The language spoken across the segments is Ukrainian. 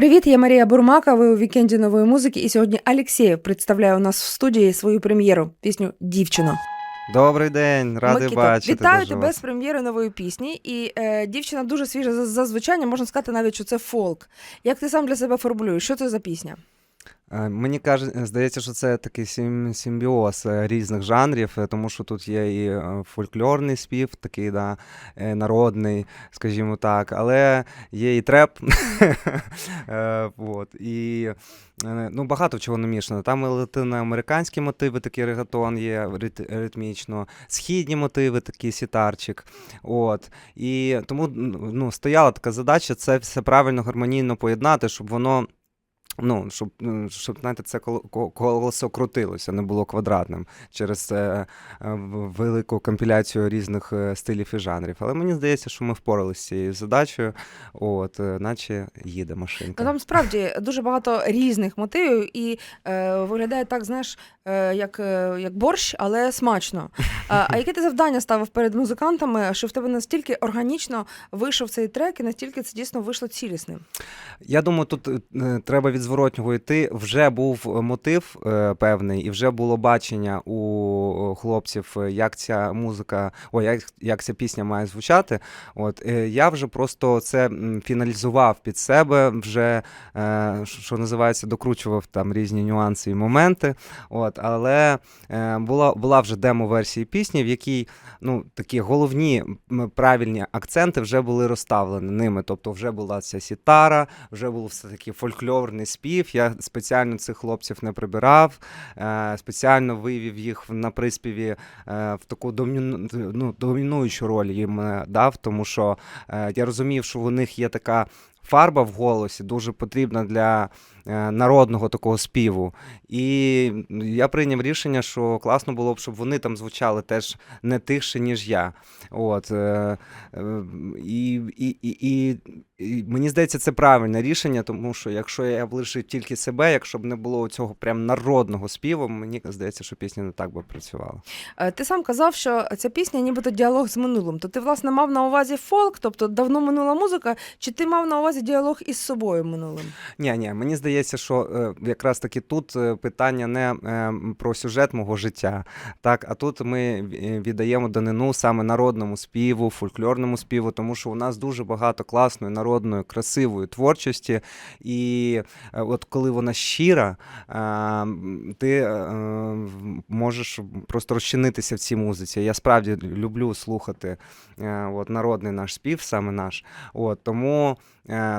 Привіт, я Марія Бурмака. Ви у вікенді нової музики. І сьогодні Алєксєєв представляє у нас в студії свою прем'єру пісню Дівчино. Добрий день, радий Микита, бачити. вітаю тебе вас. з прем'єри нової пісні. І е, дівчина дуже свіжа за, за звучання. Можна сказати навіть, що це фолк. Як ти сам для себе формулюєш? Що це за пісня? Е, Мені каже, здається, що це такий сим- симбіоз е, різних жанрів, е, тому що тут є і е, фольклорний спів, такий да, е, народний, скажімо так, але є і треп. От, і ну, багато чого намішано. Там і латиноамериканські мотиви, такий регатон є рит- ритмічно, східні мотиви, такий сітарчик. От. І тому ну, стояла така задача це все правильно гармонійно поєднати, щоб воно. Ну, щоб, щоб знаєте, це колесо крутилося, не було квадратним через е, е, велику компіляцію різних е, стилів і жанрів. Але мені здається, що ми впоралися з цією задачею, от, е, наче їде машинка. Ну там справді дуже багато різних мотивів, і е, виглядає так, знаєш, е, як, е, як борщ, але смачно. А, а яке ти завдання ставив перед музикантами, що в тебе настільки органічно вийшов цей трек, і настільки це дійсно вийшло цілісним? Я думаю, тут е, треба від зворотнього йти. Вже був мотив е, певний, і вже було бачення у хлопців, е, як ця музика, ой, як, як ця пісня має звучати. От е, я вже просто це фіналізував під себе, вже е, що називається, докручував там різні нюанси і моменти. От, але е, була, була вже демо-версія пісні, в якій ну, такі головні правильні акценти вже були розставлені ними. Тобто, вже була ця сітара, вже був все таки фольклорний спів. Я спеціально цих хлопців не прибирав, е, спеціально вивів їх на приспіві е, в таку доміну, ну, домінуючу роль їм е, дав, тому що я розумів, що у них є така. Фарба в голосі дуже потрібна для народного такого співу. І я прийняв рішення, що класно було б, щоб вони там звучали теж не тихше, ніж я. От, е, е, і, і, і, і, і мені здається, це правильне рішення, тому що якщо я б лишив тільки себе, якщо б не було цього прям народного співу, мені здається, що пісня не так би працювала. Е, Ти сам казав, що ця пісня нібито діалог з минулим. То ти, власне, мав на увазі фолк, тобто давно минула музика, чи ти мав на увазі діалог із собою минулим? Ні, ні, мені здається, що е, якраз таки тут е, питання не е, про сюжет мого життя, так, а тут ми віддаємо данину саме народному співу, фольклорному співу, тому що у нас дуже багато класної, народної, красивої творчості. І от коли вона щира, ти можеш просто розчинитися в цій музиці. Я справді люблю слухати от, народний наш спів, саме наш. От, тому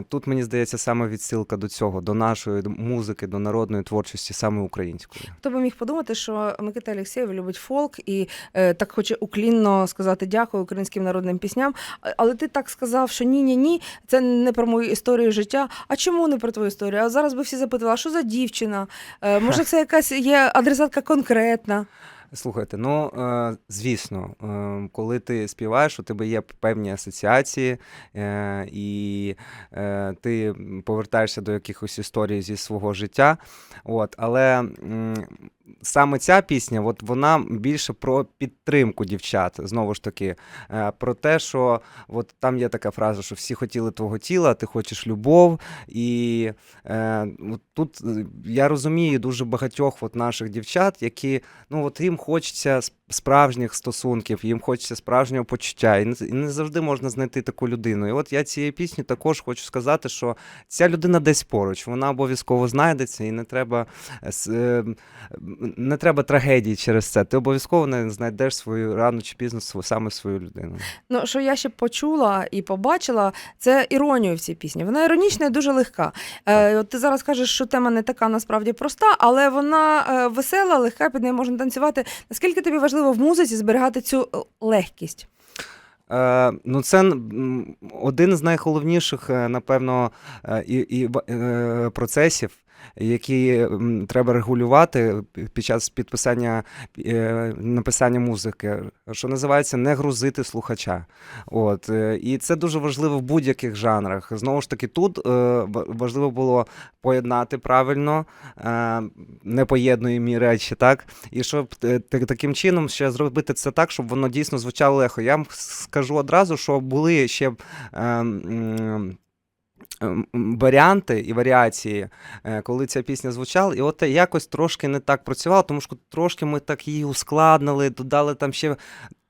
тут мені здається саме відсилка до цього, до нашої музики, до народної творчості, саме української. Хто би міг подумати, що Микита Алєксєєв любить фолк і е, так хоче уклінно сказати дякую українським народним пісням. Але ти так сказав, що ні, ні, ні, це не про мою історію життя. А чому не про твою історію? А зараз би всі запитували, що за дівчина? Е, може, це якась є адресатка конкретна? Слухайте, ну е, звісно, е, коли ти співаєш, у тебе є певні асоціації, е, і ти повертаєшся до якихось історій зі свого життя. От, але саме ця пісня, от вона більше про підтримку дівчат. Знову ж таки, е, про те, що от там є така фраза, що всі хотіли твого тіла, ти хочеш любов. І е, от тут е, я розумію дуже багатьох от наших дівчат, які ну от їм хочеться справжніх стосунків, їм хочеться справжнього почуття. І не, і не завжди можна знайти таку людину. І от я цією пісню також хочу сказати, що ця людина десь поруч, вона обов'язково знайдеться, і не треба е, е, не треба трагедії через це. Ти обов'язково не знайдеш свою рано чи пізно саме свою людину. Ну, що я ще почула і побачила, це іронію в цій пісні. Вона іронічна і дуже легка. Е, от ти зараз кажеш, що тема не така насправді проста, але вона е, весела, легка, під нею можна танцювати. Наскільки тобі важливо в музиці зберігати цю е, легкість? Е, ну, це один з найголовніших, напевно, і, і, е, процесів, які треба регулювати під час підписання е, написання музики, що називається не грузити слухача. От, е, і це дуже важливо в будь-яких жанрах. Знову ж таки, тут е, важливо було поєднати правильно непоєднуємі речі, так? І щоб таким чином ще зробити це так, щоб воно дійсно звучало легко. Я вам скажу одразу, що були ще. Варіанти і варіації, е, коли ця пісня звучала, і от якось трошки не так працювало, тому що трошки ми так її ускладнили, додали там ще.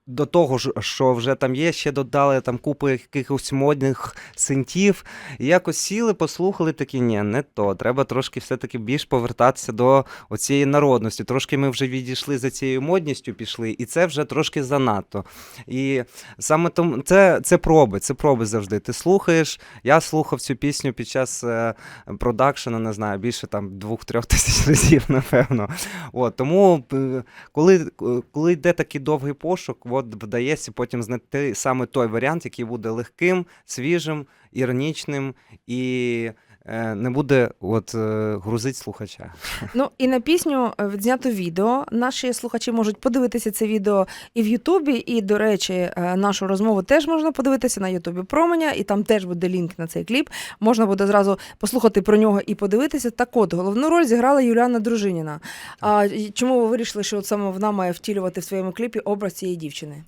До того ж, що вже там є, ще додали там купу якихось модних синтів. І якось сіли, послухали, такі, ні, не то. Треба трошки все-таки більш повертатися до оцієї народності. Трошки ми вже відійшли за цією модністю, пішли, і це вже трошки занадто. І саме тому це, це проби, це проби завжди. Ти слухаєш. Я слухав цю пісню під час е, продакшена, не знаю, більше там двох-трьох тисяч разів, напевно. От, тому, е, коли, коли йде такий довгий пошук, от вдається потім знайти саме той варіант, який буде легким, свіжим, іронічним і. Е, Не буде от е, грузить слухача. Ну і на пісню е, відзнято відео. Наші слухачі можуть подивитися це відео і в Ютубі. І, до речі, нашу розмову теж можна подивитися на Ютубі Променя, і там теж буде лінк на цей кліп. Можна буде зразу послухати про нього і подивитися. Так от головну роль зіграла Юліана Дружиніна. А чому ви вирішили, що от саме вона має втілювати в своєму кліпі образ цієї дівчини?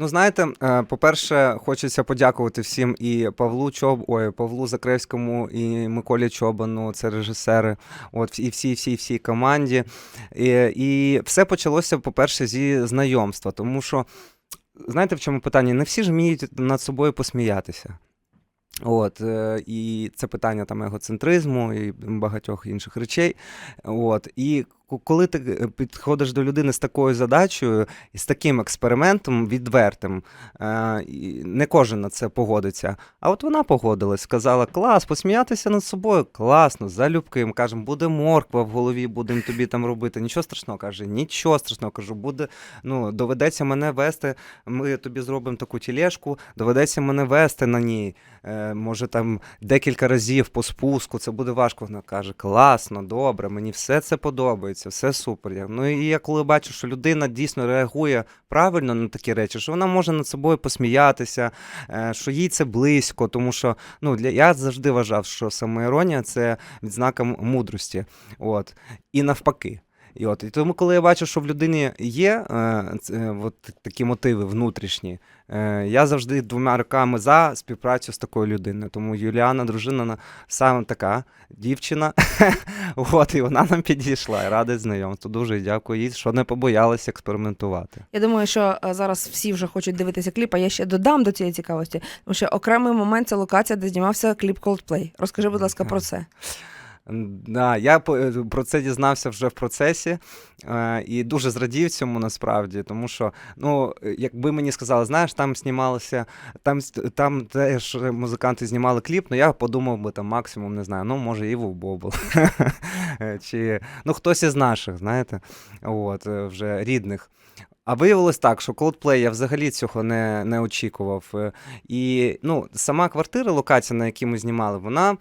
Ну, знаєте, е, по-перше, хочеться подякувати всім і Павлу Чоб, ой, Павлу Закревському, і Миколі Чобану, це режисери, от і всій всій всій команді. І, і все почалося, по-перше, зі знайомства, тому що. Знаєте, в чому питання? Не всі ж вміють над собою посміятися. От, е, і це питання там егоцентризму і багатьох інших речей. От, і коли ти е, підходиш до людини з такою задачею і з таким експериментом відвертим, е, не кожен на це погодиться. А от вона погодилась, сказала: клас, посміятися над собою, класно, залюбки. Ми кажемо, буде морква в голові, будемо тобі там робити. Нічого страшного каже, нічого страшного кажу, буде, ну, доведеться мене вести. Ми тобі зробимо таку тілешку, доведеться мене вести на ній. Е, може там декілька разів по спуску, це буде важко. Вона каже: класно, добре, мені все це подобається, все супер. Ну і я коли бачу, що людина дійсно реагує правильно на такі речі, що вона може над собою посміятися, е, що їй це близько, тому що ну, для, я завжди вважав, що самоіронія це відзнака мудрості. От. І навпаки. І, от, і тому, коли я бачу, що в людині є е, е, от такі мотиви внутрішні, е, я завжди двома руками за співпрацю з такою людиною. Тому Юліана, дружина, саме така дівчина. от, і вона нам підійшла. Я радий знайомству. Дуже дякую їй, що не побоялася експериментувати. Я думаю, що е, зараз всі вже хочуть дивитися кліп, а я ще додам до цієї цікавості, тому що окремий момент це локація, де знімався кліп Coldplay. Розкажи, будь ласка, про це. Да, я е, про це дізнався вже в процесі е, і дуже зрадів цьому насправді, тому що, ну, е, якби мені сказали, знаєш, там знімалося, там, там теж музиканти знімали кліп, ну я подумав би там максимум, не знаю, ну, може, Іву Бобл. Чи ну, хтось із наших, знаєте, от, вже рідних. А виявилось так, що Coldplay я взагалі цього не, не очікував. І ну, сама квартира, локація, на якій ми знімали, вона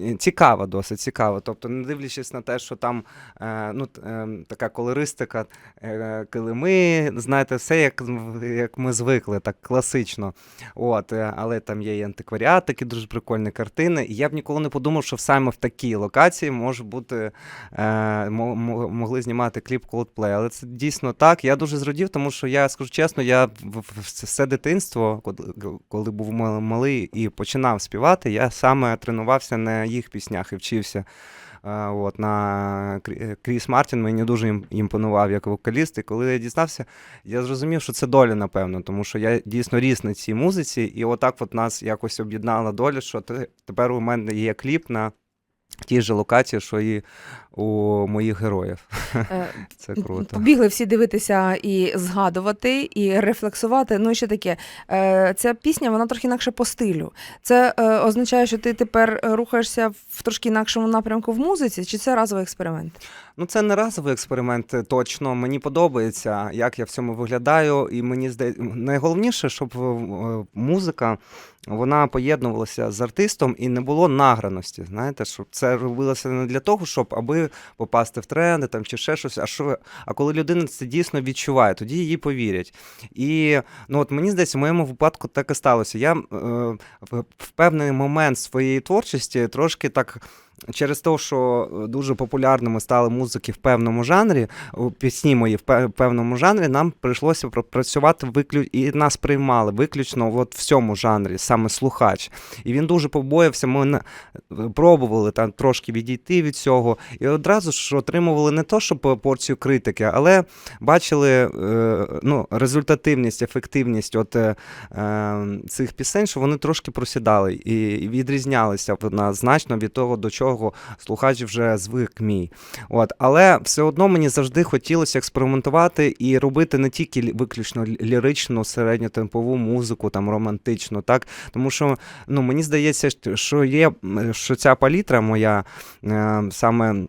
е, цікава, досить цікава. Тобто, не дивлячись на те, що там е, ну, е, така колористика, е, килими, знаєте, все як, як ми звикли, так класично. От, е, але там є і антикваріат, такі дуже прикольні картини. І я б ніколи не подумав, що саме в такій локації може бути е, мо- мо- могли знімати кліп Coldplay. Але це дійсно так. Я дуже зрадів, тому що я скажу чесно, я все дитинство, коли- був мал- малий і починав співати, я саме тренувався на їх піснях і вчився. От, на е, Кріс Мартін мені дуже імпонував як вокаліст. І коли я дізнався, я зрозумів, що це доля, напевно, тому що я дійсно ріс на цій музиці, і отак от нас якось об'єднала доля, що тепер у мене є кліп на тій же локації, що і у моїх героїв. Е, Це круто. Побігли всі дивитися і згадувати, і рефлексувати. Ну і ще таке. Е, Ця пісня вона трохи інакше по стилю. Це е, означає, що ти тепер рухаєшся в трошки інакшому напрямку в музиці, чи це разовий експеримент? Ну, це не разовий експеримент, точно. Мені подобається, як я в цьому виглядаю. І мені здається, найголовніше, щоб музика вона поєднувалася з артистом і не було награності. Знаєте, щоб це робилося не для того, щоб аби попасти в тренди там чи ще щось. А що а коли людина це дійсно відчуває, тоді їй повірять. І ну от мені здається, в моєму випадку так і сталося. Я е, в певний момент своєї творчості трошки так. Через те, що е, дуже популярними стали музики в певному жанрі, пісні мої в певному жанрі, нам прийшлося пр- працювати виклю... і нас приймали виключно от в цьому жанрі, саме слухач. І він дуже побоявся. Ми пробували там трошки відійти від цього, і одразу ж отримували не то, що порцію критики, але бачили е, ну, результативність, ефективність от, е, е, цих пісень, що вони трошки просідали і відрізнялися значно від того, до чого слухач вже звик мій. От, але все одно мені завжди хотілося експериментувати і робити не тільки виключно ліричну, середньотемпову музику, там романтичну, так тому що ну мені здається, що є що ця палітра моя е, саме.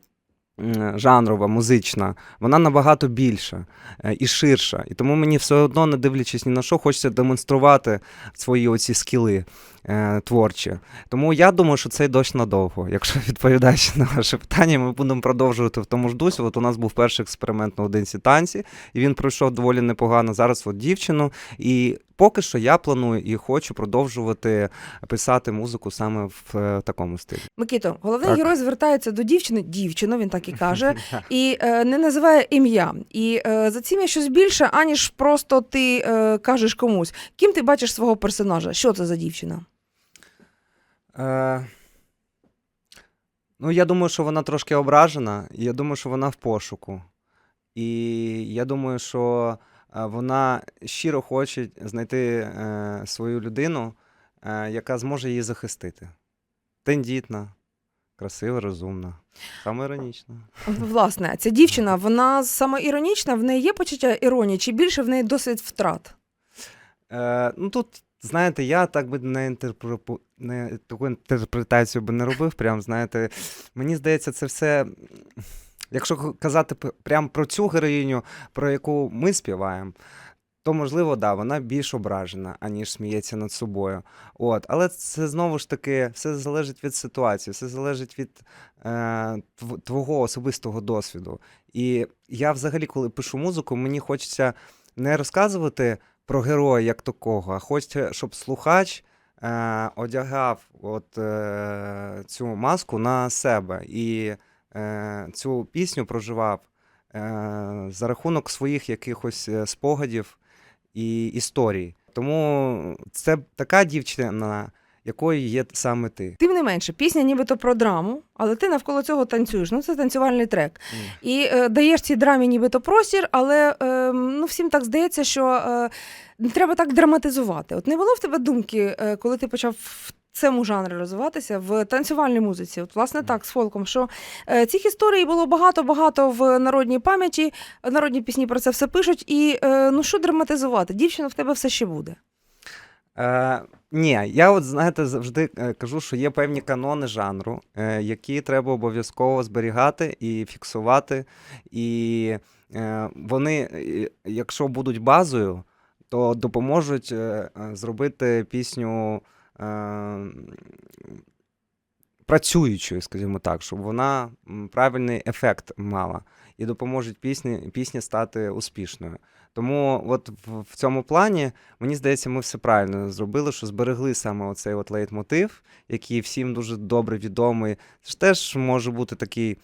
Жанрова, музична, вона набагато більша е, і ширша. І тому мені все одно, не дивлячись ні на що, хочеться демонструвати свої оці скіли е, творчі. Тому я думаю, що цей дощ надовго. Якщо відповідаючи на ваше питання, ми будемо продовжувати в тому ж дусі. От у нас був перший експеримент на одинці танці, і він пройшов доволі непогано. Зараз от дівчину. І поки що я планую і хочу продовжувати писати музику саме в е, такому стилі. Микито, головний Так. герой звертається до дівчини, дівчину, він так і каже, і е, не називає ім'я. І е, за цим є щось більше, аніж просто ти е, кажеш комусь. Ким ти бачиш свого персонажа? Що це за дівчина? Е, ну, я думаю, що вона трошки ображена, я думаю, що вона в пошуку. І я думаю, що е, вона щиро хоче знайти е, свою людину, е, яка зможе її захистити. Тендітна, красива, розумна, самоіронічна. Власне, ця дівчина, вона самоіронічна, в неї є почуття іронії, чи більше в неї досвід втрат? Е, ну тут, знаєте, я так би не, інтерпрепу... не таку інтерпретацію би не робив. Прям, знаєте, мені здається, це все. Якщо казати п- прям про цю героїню, про яку ми співаємо, то можливо, да, вона більш ображена, аніж сміється над собою. От, але це знову ж таки все залежить від ситуації, все залежить від е, твого особистого досвіду. І я взагалі, коли пишу музику, мені хочеться не розказувати про героя як такого, а хочеться, щоб слухач е, одягав от, е, цю маску на себе і е, цю пісню проживав е, за рахунок своїх якихось е, спогадів і історій. Тому це така дівчина, якою є саме ти. Тим не менше, пісня нібито про драму, але ти навколо цього танцюєш. Ну, це танцювальний трек. І е, даєш цій драмі нібито простір, але е, ну, всім так здається, що е, не треба так драматизувати. От не було в тебе думки, е, коли ти почав в цьому жанрі розвиватися в танцювальній музиці? От, власне, так, з фолком, що е, цих історій було багато-багато в народній пам'яті, народні пісні про це все пишуть, і е, ну що драматизувати? Дівчина в тебе все ще буде. Е, ні, я от знаєте, завжди е, кажу, що є певні канони жанру, е, які треба обов'язково зберігати і фіксувати. І е, вони, е, якщо будуть базою, то допоможуть е, е, зробити пісню е, працюючою, скажімо так, щоб вона правильний ефект мала і допоможуть пісні, пісні стати успішною. Тому от в, цьому плані Мені здається, ми все правильно зробили, що зберегли саме оцей от лейтмотив, який всім дуже добре відомий. Це ж теж може бути такий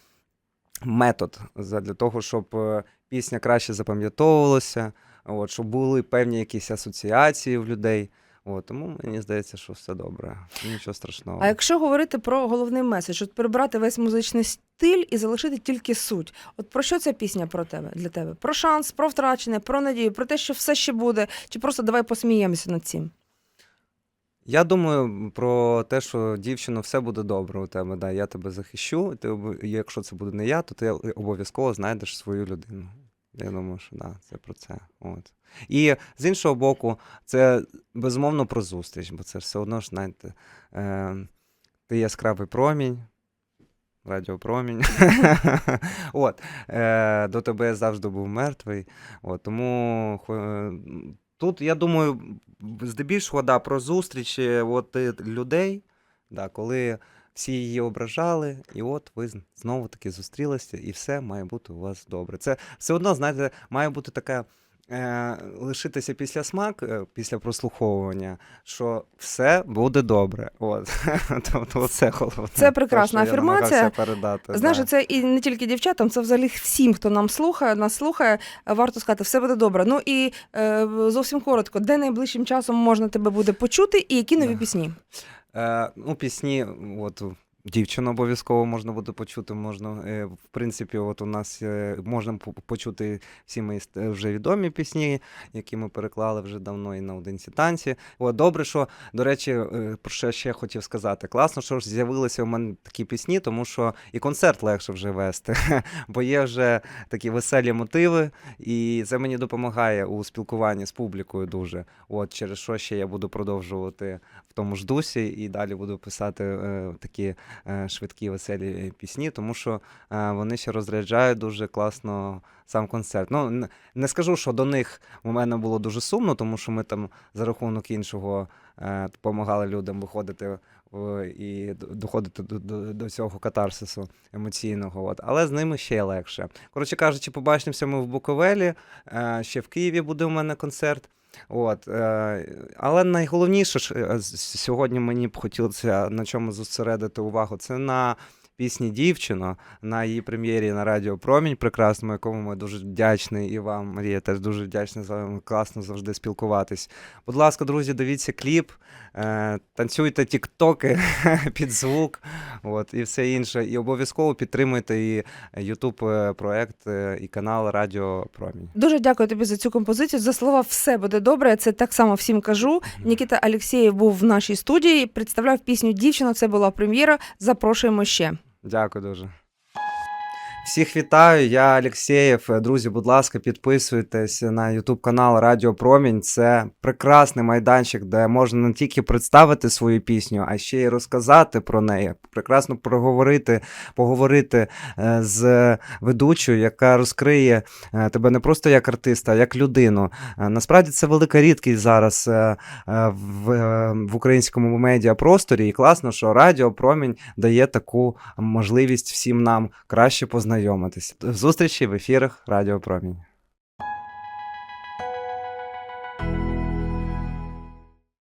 метод для того, щоб е, пісня краще запам'ятовувалася, от, щоб були певні якісь асоціації в людей. От, тому мені здається, що все добре. Нічого страшного. А якщо говорити про головний меседж, от прибрати весь музичний стиль і залишити тільки суть. От про що ця пісня про тебе для тебе? Про шанс, про втрачене, про надію, про те, що все ще буде, чи просто давай посміємося над цим? Я думаю про те, що дівчино, все буде добре у тебе. Да, я тебе захищу. Ти якщо це буде не я, то ти обов'язково знайдеш свою людину. Я думаю, що да, це про це. От. І з іншого боку, це безумовно про зустріч, бо це все одно ж, знаєте, е, ти яскравий промінь. Радіопромінь. От, е, до тебе я завжди був мертвий. От, тому е, тут, я думаю, здебільшого да, про зустрічі от, е, людей, да, коли всі її ображали, і от ви знову таки зустрілися, і все має бути у вас добре. Це все одно, знаєте, має бути така е, лишитися після смак, е, після прослуховування, що все буде добре. От. тобто, це головне. Це прекрасна те, афірмація. передати. Знаєш, да. це і не тільки дівчатам, це взагалі всім, хто нам слухає, нас слухає, варто сказати, все буде добре. Ну і е, зовсім коротко, де найближчим часом можна тебе буде почути, і які нові Да. пісні? Е, ну, пісні, от. Дівчину обов'язково можна буде почути. Можна, е, в принципі, от у нас е, можна по- почути всі мої вже відомі пісні, які ми переклали вже давно і наодинці танці. От, добре, що, до речі, е, про що ще хотів сказати. Класно, що ж з'явилися у мене такі пісні, тому що і концерт легше вже вести, бо є вже такі веселі мотиви, і це мені допомагає у спілкуванні з публікою дуже. От через що ще я буду продовжувати в тому ж дусі і далі буду писати е, такі швидкі веселі пісні, тому що е, вони ще розряджають дуже класно сам концерт. Ну не скажу, що до них у мене було дуже сумно, тому що ми там за рахунок іншого е, допомагали людям виходити і доходити до, до, до цього катарсису емоційного. От. Але з ними ще легше. Коротше кажучи, побачимося ми в Буковелі. Е, ще в Києві буде у мене концерт. От, е, але найголовніше ж е, сьогодні мені б хотілося на чому зосередити увагу, це на пісні Дівчино, на її прем'єрі на Радіо Промінь прекрасному, якому ми дуже вдячні, і вам, Марія, теж дуже вдячна за вами. класно завжди спілкуватись. Будь ласка, друзі, дивіться кліп, е, танцюйте тіктоки під звук, от, і все інше. І обов'язково підтримуйте і YouTube проект е, і канал Радіо Промінь. Дуже дякую тобі за цю композицію. За слова все буде добре. Це так само всім кажу. Нікіта Алєксєєв був в нашій студії, представляв пісню Дівчина. Це була прем'єра. Запрошуємо ще. Дякую дуже. Всіх вітаю, я Алєксєєв. Друзі, будь ласка, підписуйтесь на YouTube канал Радіо Промінь. Це прекрасний майданчик, де можна не тільки представити свою пісню, а ще й розказати про неї. Прекрасно проговорити, поговорити е, з ведучою, яка розкриє е, тебе не просто як артиста, а як людину. Е, Насправді це велика рідкість зараз в, в українському медіапросторі. І класно, що Радіо Промінь дає таку можливість всім нам краще познайомитись. До зустрічі в ефірах Радіо Промінь.